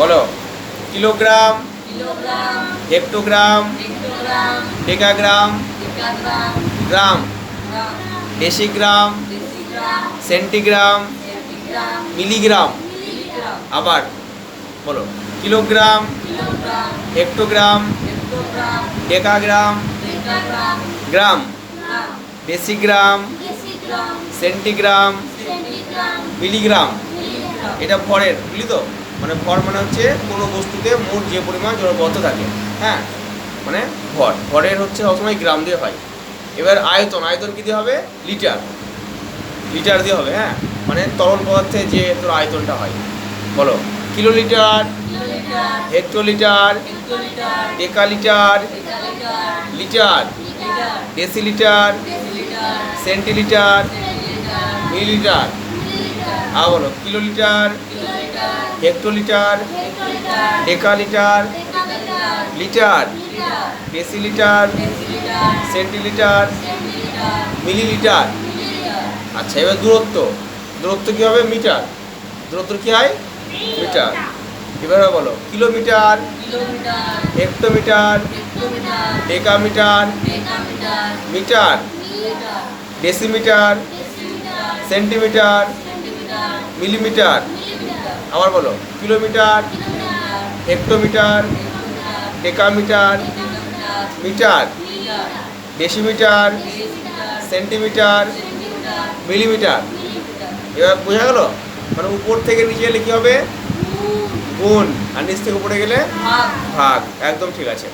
বলো। Kilogram hectogram decagram gram gram decigram centigram milligram আবার বলো। Kilogram hectogram decagram gram gram decigram centigram milligram. এটা ভরের বুঝলি তো? মানে ভর মানে হচ্ছে কোনো বস্তুতে মোট যে পরিমাণ জড়বদ্ধ থাকে হ্যাঁ? মানে ভর ভরের হচ্ছে সবসময় গ্রাম দিয়ে হয়। এবার আয়তন আয়তন কী দিয়ে হবে? লিটার। লিটার দিয়ে হবে হ্যাঁ? মানে তরল পদার্থে যে তোর আয়তনটা হয়। বলো, kilolitre kilolitre hectolitre, decalitre, litre litre decilitre, centilitre, millilitre. আর বলো kilolitre kilolitre hectolitre, decalitre, litre litre decilitre, centilitre, millilitre. আচ্ছা এবার দূরত্ব। দূরত্ব কী হবে? মিটার। দূরত্ব কী হয়? মিটার। এবার বলো, kilometre, hectometre, decametre metre metre, decimetre, centimetre, millimetre. আবার বলো kilometre hectometre decametre metre metre decimetre metre centimetre millimetre. এবার বোঝা গেল? মানে উপর থেকে নিচে গেলে কী হবে? গুণ। আর নিচ থেকে উপরে গেলে? ভাগ। একদম ঠিক আছে।